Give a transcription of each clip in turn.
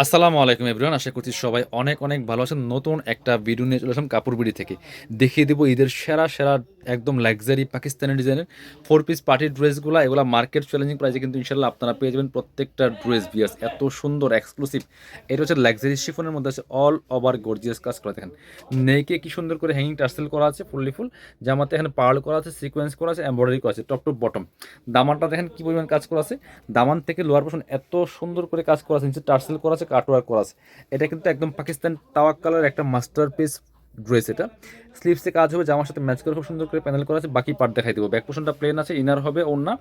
আসসালামু আলাইকুম এভরিওয়ান, আশা করছি সবাই অনেক অনেক ভালো আছেন। নতুন একটা ভিডিও নিয়ে চলে আসলাম কাপড় বিড়ি থেকে। দেখিয়ে দেবো ঈদের সেরা সেরা একদম লাক্সারি পাকিস্তানি ডিজাইনের ফোর পিস পার্টি ড্রেসগুলো এগুলো মার্কেট চ্যালেঞ্জিং প্রাইসে কিন্তু ইনশাল্লাহ আপনারা পেয়ে যাবেন প্রত্যেকটা ড্রেস বিয়ার্স এত সুন্দর এক্সক্লুসিভ এটা হচ্ছে লাক্সারি শিফনের মধ্যে আছে অল ওভার গর্জিয়াস কাজ করা। দেখেন নেকে কি সুন্দর করে হ্যাঙ্গিং টার্সেল করা আছে ফুললি ফুল জামাতে এখানে পার্ল করা আছে সিকোয়েন্স করা আছে এমব্রয়ডারি করা আছে টপ টপ বটম দামানটা দেখেন কি পরিমাণ কাজ করা আছে। দামান থেকে লোয়ার পোর্শন এত সুন্দর করে কাজ করা আছে, নিচে টার্সেল করা আছে কাটওয়ার্ক করা আছে। এটা কিন্তু একদম পাকিস্তান তাওয়াক কালার একটা মাস্টার পিস ড্রেস এটা। স্লিপসে কাজ হবে, জামার সাথে ম্যাচ করে খুব সুন্দর করে প্যানেল করা আছে, বাকি পার্ট দেখাই দেবো। ব্যাক পোর্শনটা প্লেন আছে ইনার হবে ওনা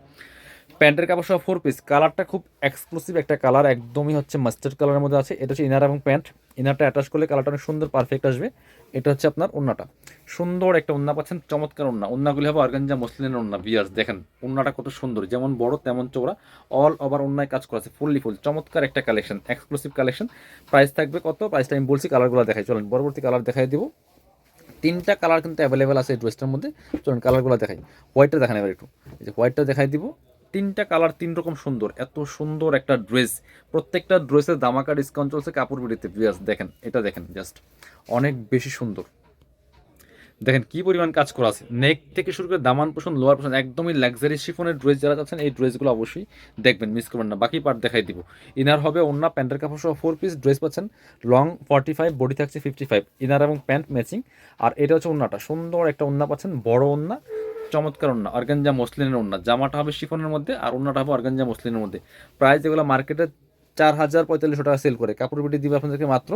প্যান্টের কাপড় সহ ফোর পিস কালারটা খুব এক্সক্লুসিভ একটা কালার একদমই হচ্ছে মাস্টার্ড কালারের মধ্যে আছে। এটা হচ্ছে ইনার এবং প্যান্ট ইনারটা অ্যাটাচ করলে কালারটা অনেক সুন্দর পারফেক্ট আসবে। এটা হচ্ছে আপনার ওন্নাটা সুন্দর একটা ওন্না পাচ্ছেন, চমৎকার ওন্না ওন্নাগুলি হবে অর্গানজা মসলিনের ওন্না বিয়ার্স দেখেন। ওন্নাটা কত সুন্দর, যেমন বড় তেমন চৌড়া অল ওভার ওন্নায় কাজ করা আছে ফুললি ফুল চমৎকার একটা কালেকশন এক্সক্লুসিভ কালেকশন প্রাইস থাকবে কত? প্রাইসটা আমি বলছি কালারগুলো দেখাই। চলেন, পরবর্তী কালার দেখাই দিব। তিনটা কালার কিন্তু অ্যাভেলেবেল আছে এই ড্রেসটার মধ্যে। চলুন কালারগুলো দেখাই। হোয়াইটটা দেখান এবার একটু। এই যে হোয়াইটটা দেখাই দিব। তিনটা কালার তিন রকম সুন্দর। এত সুন্দর একটা ড্রেস প্রত্যেকটা ড্রেসের দামাকা ডিসকাউন্ট চলছে কাপড় বিড়িতে ভিউয়ার্স দেখেন, এটা দেখেন জাস্ট অনেক বেশি সুন্দর। দেখেন কি পরিমাণ কাজ করা আছে। নেক থেকে শুরু করে দামান পোষণ লোয়ার পোষণ, একদমই লাক্সারি শিফনের ড্রেস যারা চাচ্ছেন, এই ড্রেসগুলো অবশ্যই দেখবেন মিস করবেন না। বাকি পার্ট দেখাই দিব। ইনার হবে অন্য প্যান্টের কাপড় সহ ফোর পিস ড্রেস পাচ্ছেন। লং ফর্টি ফাইভ বডি থাকছে ফিফটি ফাইভ ইনার এবং প্যান্ট ম্যাচিং আর এটা হচ্ছে ওন্নাটা সুন্দর একটা ওন্না পাচ্ছেন, বড় ওন্না চমৎকার ওন্না অর্গানজা মসলিনের ওন্না জামাটা হবে শিফনের মধ্যে আর ওন্নাটা হবে অর্গানজা মসলিনের মধ্যে। প্রাইস যেগুলো মার্কেটে চার হাজার পঁয়তাল্লিশশো টাকা সেল করে। কাপড় বিটি দিবে আপনাদেরকে মাত্র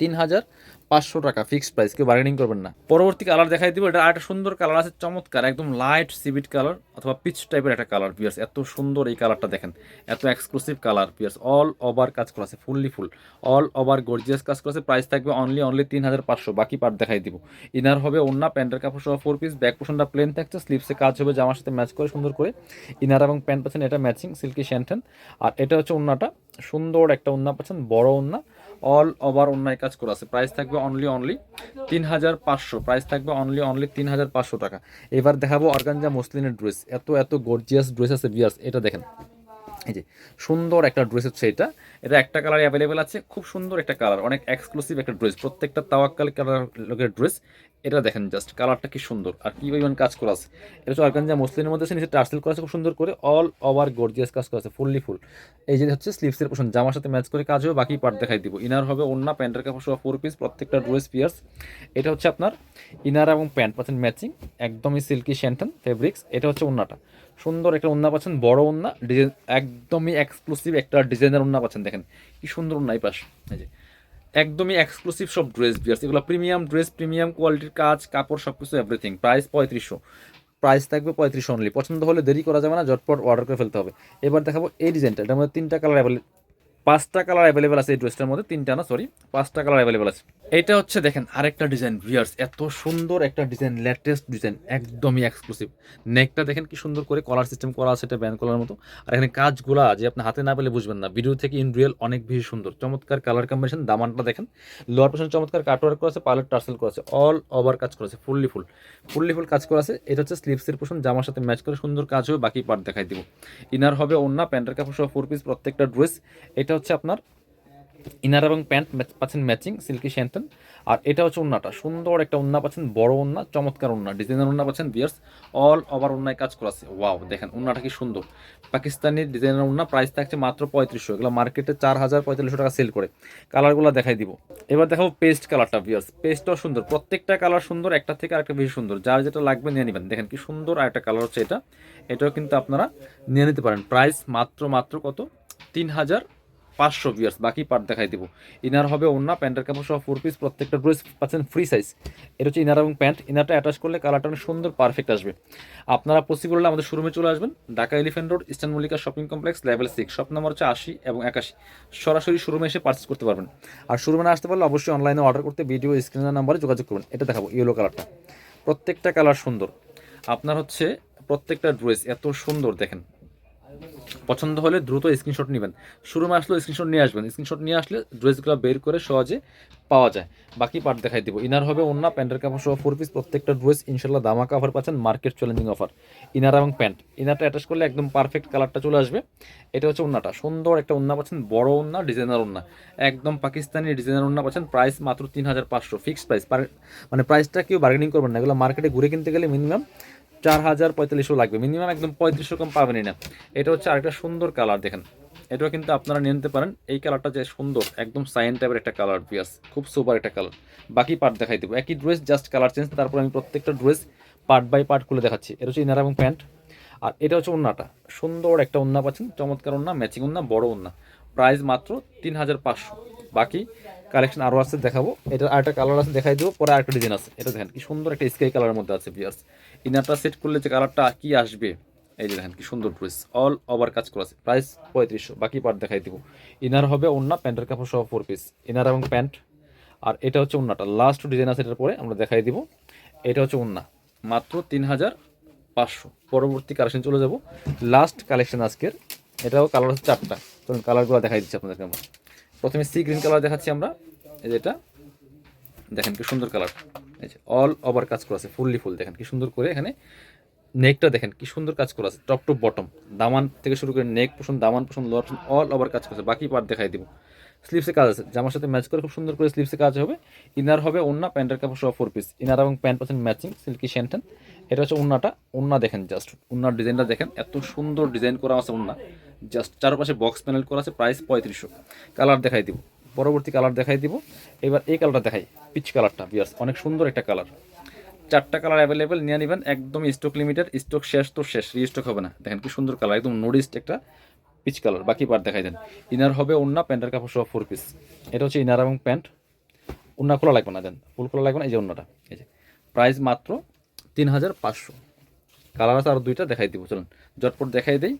তিন হাজার পাঁচশো টাকা ফিক্সড প্রাইস কেউ বার্গেনিং করবেন না। পরবর্তী কালার দেখাই দিব, এটা একটা সুন্দর কালার আছে, চমৎকার, একদম লাইট সিভিট কালার অথবা পিচ টাইপের একটা কালার পিয়ার্স এত সুন্দর এই কালারটা দেখেন। এত এক্সক্লুসিভ কালার পিয়ার্স অল ওভার কাজ করা আছে fully full all over gorgeous কাজ করা আছে প্রাইস থাকবে অনলি অনলি তিন হাজার পাঁচশো, বাকি পার্ট দেখাই দিব। ইনার হবে অন্য প্যান্টের কাপড় সহ ফোর পিস ব্যাক পোশনটা প্লেন থাকছে স্লিপসে কাজ হবে, জামার সাথে ম্যাচ করে, সুন্দর করে। ইনার এবং প্যান্ট পাচ্ছেন, এটা ম্যাচিং সিল্কি শ্যান্টেন আর এটা হচ্ছে ওন্নাটা সুন্দর একটা ওন্না পাচ্ছেন, বড় ওন্না অল ওভার অন্যায় কাজ করা আছে। প্রাইস থাকবে অনলি অনলি তিন হাজার পাঁচশো। প্রাইস থাকবে অনলি অনলি তিন হাজার পাঁচশো টাকা। এবার দেখাবো অর্গানজা মসলিনের ড্রেস এত এত গর্জিয়াস ড্রেস আছে বিয়ার্স এটা দেখেন। এই যে, সুন্দর একটা ড্রেস হচ্ছে এটা। এটা একটা কালার অ্যাভেলেবেল আছে, খুব সুন্দর একটা কালার অনেক এক্সক্লুসিভ একটা ড্রেস প্রত্যেকটা তাওয়াক্কাল কালার লোকের ড্রেস এটা দেখেন জাস্ট কালারটা কি সুন্দর। আর কি পরিমাণ কাজ করা আছে। এটা হচ্ছে অর্গানজা মসলিনের মধ্যে নিচে টার্সেল করা আছে খুব সুন্দর করে। অল ওভার গর্জিয়াস কাজ করা আছে ফুললি ফুল এই যে হচ্ছে স্লিভসের পোষণ জামার সাথে ম্যাচ করে কাজ হবে বাকি পার্ট দেখাই দিব। ইনার হবে অন্য প্যান্টের কাপড় সহ ফোর পিস প্রত্যেকটা ড্রেস পিয়ার্স এটা হচ্ছে আপনার ইনার এবং প্যান্ট পাচ্ছেন ম্যাচিং একদমই সিল্কি শ্যান্টন ফেব্রিক্স এটা হচ্ছে ওন্নাটা সুন্দর একটা ওন্না পাচ্ছেন, বড় ওন্না ডিজাইন একদমই এক্সক্লুসিভ একটা ডিজাইনের ওন্না পাচ্ছেন, দেখেন। কি সুন্দর ওন্না এই পাশ। এই যে। একদমই এক্সক্লুসিভ সব ড্রেস বিয়ার্স এগুলো প্রিমিয়াম ড্রেস প্রিমিয়াম কোয়ালিটির কাজ, কাপড় সব কিছু এভরিথিং প্রাইস পঁয়ত্রিশশো। প্রাইস থাকবে পঁয়ত্রিশশো অনলি পছন্দ হলে দেরি করা যাবে না, ঝটপট অর্ডার করে ফেলতে হবে। এবার দেখাবো এই ডিজাইনটা এটার মধ্যে তিনটা কালার অ্যাভেলেবল পাঁচটা কালার অ্যাভেলেবেল আছে এই ড্রেসটার মধ্যে, তিনটা না সরি পাঁচটা কালার অ্যাভেলেবেল আছে। এটা হচ্ছে দেখেন আরেকটা ডিজাইন ভিয়ার্স এত সুন্দর একটা ডিজাইন লেটেস্ট ডিজাইন একদমই এক্সক্লুসিভ নেকটা দেখেন কি সুন্দর করে কলার সিস্টেম করা আছে, এটা ব্যান কলার মতো। আর এখানে কাজগুলা যে আপনি হাতে না পেলে বুঝবেন না। ভিডিও থেকে ইন রিয়েল অনেক বেশি সুন্দর। চমৎকার কালার কম্বিনেশন দামানটা দেখেন। লোয়ার পোর্শন চমৎকার কাটওয়ার্ক করা আছে পার্লার টার্সেল করা আছে অল ওভার কাজ করা আছে ফুললি ফুল ফুললি ফুল কাজ করা আছে। এটা হচ্ছে স্লিভসের পোর্শন জামার সাথে ম্যাচ করে সুন্দর কাজ হবে, বাকি পার্ট দেখাই দিব। ইনার হবে অন্য প্যান্টের কাপড় সহ ফোর পিস প্রত্যেকটা ড্রেস এটা হচ্ছে আপনার ইনার এবং প্যান্ট পাচ্ছেন ম্যাচিং সিল্কি শ্যান্টন আর এটা হচ্ছে উন্নাটা। সুন্দর একটা উন্না পাচ্ছেন, বড় উন্না, চমৎকার উন্না। ডিজাইনার উন্না পাচ্ছেন বিয়ার্স অল ওভার উন্নায় কাজ করা আছে। ওয়াও দেখেন উন্নাটা কি সুন্দর। পাকিস্তানি ডিজাইনার উন্না প্রাইস থাকছে মাত্র পঁয়ত্রিশশো। এগুলো মার্কেটে চার হাজার পঁয়তাল্লিশশো টাকা সেল করে। কালারগুলো দেখাই দিব। এবার দেখাবো পেস্ট কালারটা বিয়ার্স পেস্টটাও সুন্দর। প্রত্যেকটা কালার সুন্দর, একটা থেকে আরেকটা বেশি সুন্দর। যার যেটা লাগবে নিয়ে নেবেন। দেখেন কি সুন্দর আর একটা কালার হচ্ছে এটা। এটাও কিন্তু আপনারা নিয়ে নিতে পারেন। প্রাইস মাত্র মাত্র কত? তিন হাজার পাঁচশো বিয়ার্স বাকি পার্ট দেখাই দিব। ইনার হবে অন্য প্যান্টের কাপড় সহ ফোর পিস প্রত্যেকটা ড্রেস পাচ্ছেন ফ্রি সাইজ এটা হচ্ছে ইনার এবং প্যান্ট ইনারটা অ্যাটাচ করলে কালারটা অনেক সুন্দর পারফেক্ট আসবে। আপনারা পসিবল হলে আমাদের শোরুমে চলে আসবেন, Dhaka elephant road eastern Mallika shopping complex level six shop number হচ্ছে আশি এবং একাশি। সরাসরি শোরুমে এসে পার্চেস করতে পারবেন। আর শোরুমে না আসতে পারলে অবশ্যই অনলাইনে অর্ডার করতে ভিডিও স্ক্রিনের নাম্বারে যোগাযোগ করবেন। এটা দেখাবো ইয়েলো কালারটা প্রত্যেকটা কালার সুন্দর। আপনার হচ্ছে প্রত্যেকটা ড্রেস এত সুন্দর, দেখেন। পছন্দ হলে দ্রুত স্ক্রিনশট নেবেন। শুরুমে আসলেও স্ক্রিনশট নিয়ে আসবেন। স্ক্রিনশট নিয়ে আসলে ড্রেসগুলো বের করে সহজে পাওয়া যায়। বাকি পার্ট দেখাই দিব। ইনার হবে অন্য প্যান্টের কাপড় সহ ফোর পিস প্রত্যেকটা ড্রেস ইনশাল্লাহ দামাকা অফার পাচ্ছেন মার্কেট চ্যালেঞ্জিং অফার ইনার এবং প্যান্ট ইনারটা অ্যাটাচ করলে একদম পারফেক্ট কালারটা চলে আসবে। এটা হচ্ছে ওন্নাটা সুন্দর একটা ওন্না পাচ্ছেন, বড় ওন্না ডিজাইনার ওন্না একদম পাকিস্তানি ডিজাইনার ওন্না পাচ্ছেন প্রাইস মাত্র তিন হাজার পাঁচশো। ফিক্সড প্রাইস মানে প্রাইসটা কেউ বার্গেনিং করবেন না। এগুলো মার্কেটে ঘুরে কিনতে গেলে মিনিমাম চার হাজার পঁয়তাল্লিশশো লাগবে। মিনিমাম একদম পঁয়ত্রিশশো কম পাবেনই না। এটা হচ্ছে আরেকটা সুন্দর কালার দেখেন। এটাও কিন্তু আপনারা নিয়ে নিতে পারেন। এই কালারটা যে সুন্দর, একদম সাইন টাইপের একটা কালার পিয়াস খুব সুপার একটা কালার বাকি পার্ট দেখাই দেবো। একই ড্রেস জাস্ট কালার চেঞ্জ তারপর আমি প্রত্যেকটা ড্রেস পার্ট বাই পার্ট খুলে দেখাচ্ছি। এটা হচ্ছে ইনার এবং প্যান্ট আর এটা হচ্ছে ওন্নাটা। সুন্দর একটা ওন্না পাচ্ছেন, চমৎকার ওন্না ম্যাচিং ওন্না, বড় ওন্না। প্রাইস মাত্র তিন হাজার পাঁচশো। বাকি কালেকশন আরও আছে, দেখাবো। এটা আরেকটা কালার আছে, দেখাই দেবো। পরে আরেকটা ডিজাইন আছে। এটা দেখেন, কি সুন্দর একটা স্কাই কালারের মধ্যে আছে পিয়ার্স ইনারটা সেট করলে যে কালারটা কি আসবে? এই যে দেখেন কি সুন্দর ড্রেস অল ওভার কাজ করা আছে। প্রাইস পঁয়ত্রিশশো, বাকি পার্ট দেখাই দিব। ইনার হবে ওন্না প্যান্টের কাপড় সহ ফোর পিস ইনার এবং প্যান্ট, আর এটা হচ্ছে ওন্নাটা লাস্ট ডিজাইন আছে এটার পরে আমরা দেখাই দিব। এটা হচ্ছে ওন্না মাত্র তিন হাজার পাঁচশো। পরবর্তী কালেকশন চলে যাব। লাস্ট কালেকশন আজকের। এটাও কালার হচ্ছে চারটা। চলুন কালারগুলো দেখাই দিচ্ছি আপনাদেরকে আমরা। প্রথমে সি গ্রিন কালার দেখাচ্ছি আমরা। এই যেটা দেখেন কি সুন্দর কালার অল ওভার কাজ করা আছে ফুললি ফুল দেখেন কি সুন্দর করে এখানে নেকটা দেখেন কি সুন্দর কাজ করা আছে টপ টু বটম দামান থেকে শুরু করে নেক পোষণ দামান পোষণ লোয়ার পোষণ অল ওভার কাজ করেছে বাকি পার্ট দেখাই দিব। স্লিপসে কাজ আছে, জামার সাথে ম্যাচ করে খুব সুন্দর করে স্লিপসে কাজ হবে। ইনার হবে অন্য প্যান্টের কাপড় সহ ফোর পিস ইনার এবং প্যান্ট পাচ্ছেন ম্যাচিং সিল্কি শ্যান্টেন এটা হচ্ছে উন্নাটা উন্না দেখেন জাস্ট উন্নার ডিজাইনটা দেখেন, এত সুন্দর ডিজাইন করা আছে উন্না জাস্ট চারপাশে বক্স প্যানেল করা আছে প্রাইস পঁয়ত্রিশশো। কালার দেখাই দিব। পরবর্তী কালার দেখাই দিব। এবার এই কালারটা দেখাই পিচ কালারটা বিয়ার্স অনেক সুন্দর একটা কালার চারটা কালার অ্যাভেলেবেল নিয়ে নেবেন, একদম স্টক লিমিটেড স্টক শেষ তো শেষ রিস্টক হবে না। দেখেন কি সুন্দর কালার একদম নোডিস্ট একটা পিচ কালার বাকি পার্ট দেখাই দেন। ইনার হবে ওন্না প্যান্টের কাপড় সহ ফোর পিস এটা হচ্ছে ইনার এবং প্যান্ট। ওন্না খোলা লাগবে না, দেন। ফুল খোলা লাগবে না, এই যে ওন্নাটা এই যে। প্রাইস মাত্র তিন হাজার পাঁচশো। কালার আছে আরও দুইটা, দেখাই দিব, চলুন। জটপট দেখাই দেই।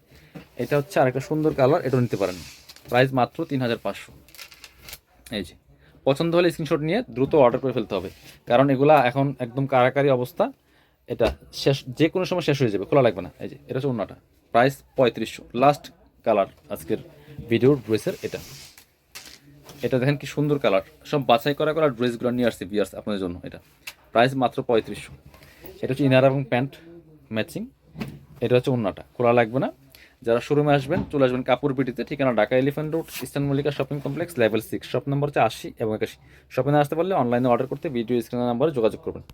এটা হচ্ছে আরেকটা সুন্দর কালার এটাও নিতে পারেন। প্রাইস মাত্র তিন হাজার পাঁচশো। এই যে, পছন্দ হলে স্ক্রিনশট নিয়ে দ্রুত অর্ডার করে ফেলতে হবে। কারণ এগুলা এখন একদম কারাকারি অবস্থা। এটা শেষ, যে কোনো সময় শেষ হয়ে যাবে, খোলা লাগবে না। এই যে, এটা হচ্ছে অন্যটা। প্রাইস পঁয়ত্রিশশো। লাস্ট কালার আজকের ভিডিওর ড্রেসের এটা। এটা দেখেন কি সুন্দর কালার সব বাছাই করা করা ড্রেসগুলো নিয়ে আসছে বিয়ার্স আপনাদের জন্য এটা। প্রাইস মাত্র পঁয়ত্রিশশো। এটা হচ্ছে ইনার এবং প্যান্ট ম্যাচিং এটা হচ্ছে অন্যটা। খোলা লাগবে না। যারা শোরুমে আসবেন, চলে আসবেন কাপুর পিটিতে ঠিকানা Dhaka elephant road, eastern Mallika shopping complex, level six. Shop number হচ্ছে আশি এবং একাশি। শপিংয়ে আসতে পারলে অনলাইনে অর্ডার করতে ভিডিও স্ক্রিনের নাম্বারে যোগাযোগ করবেন।